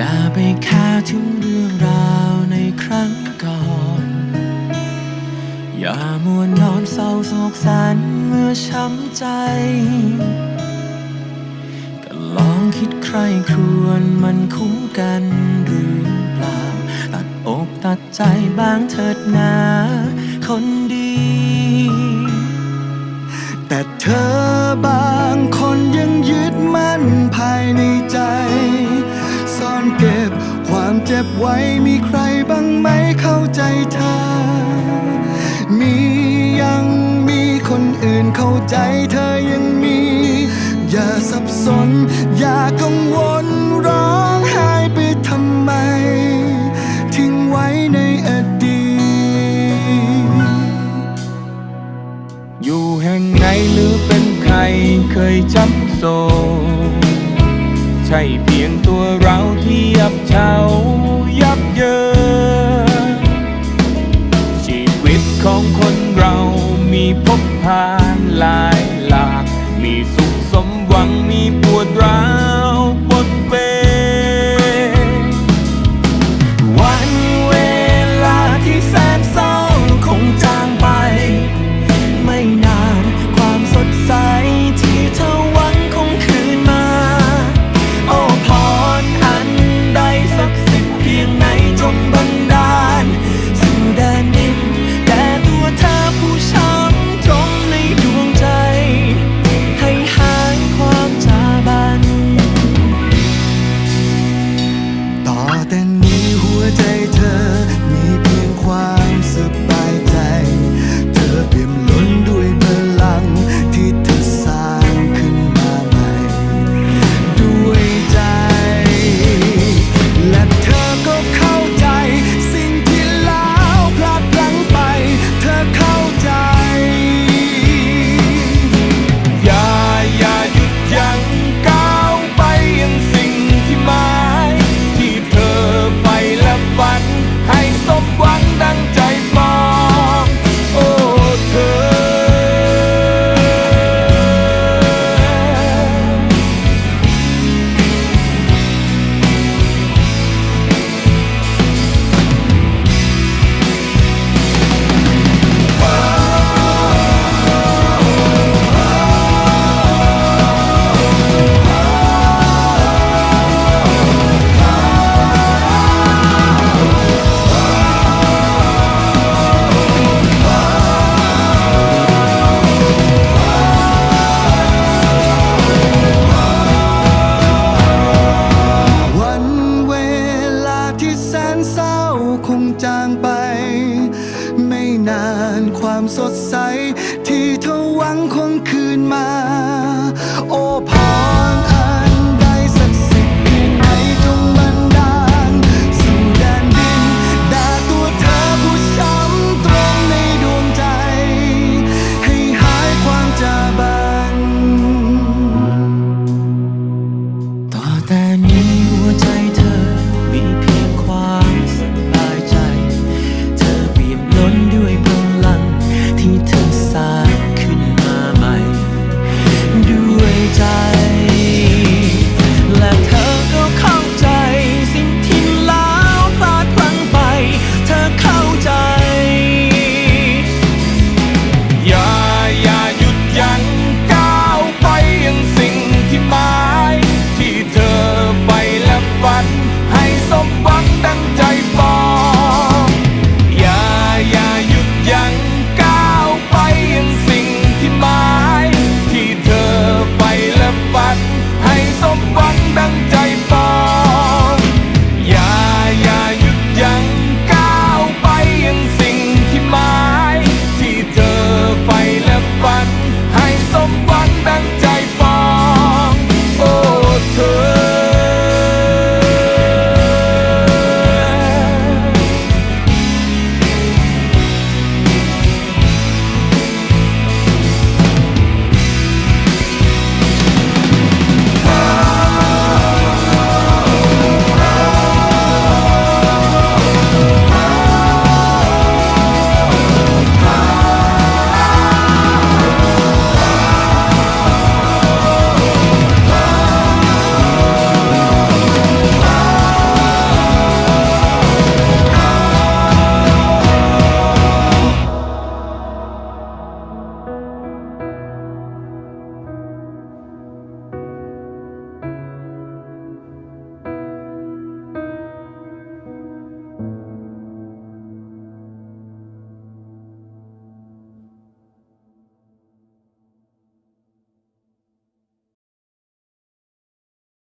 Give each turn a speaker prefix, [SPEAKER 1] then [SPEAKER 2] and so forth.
[SPEAKER 1] ค่าไปคาถึงเรื่องราวในครั้งก่อน อย่ามัวนนอนเศร้าโศกสันเมื่อช้ำใจ ก็ลองคิดใครครวญมันคุ้มกันหรือเปล่า ตัดอกตัดใจบ้างเถิดนา
[SPEAKER 2] ไว้ มีใครบ้างไหมเข้าใจเธอ มียังมีคนอื่นเข้าใจเธอยังมี อย่าสับสน อย่ากังวลร้องไห้ไปทำไม ทิ้งไว้ในอดีต
[SPEAKER 1] อยู่แห่งไหนหรือเป็นใครเคยจำโซ ช่เพียงตัวเราที่ยับเฉายับเยินชีวิตของคนเรามีพบผ่านหลายหลาก มีสุขสมหวังมีปวดร้าว นานความสดใส ที่เธอหวังคงคืนมา โอ้พอ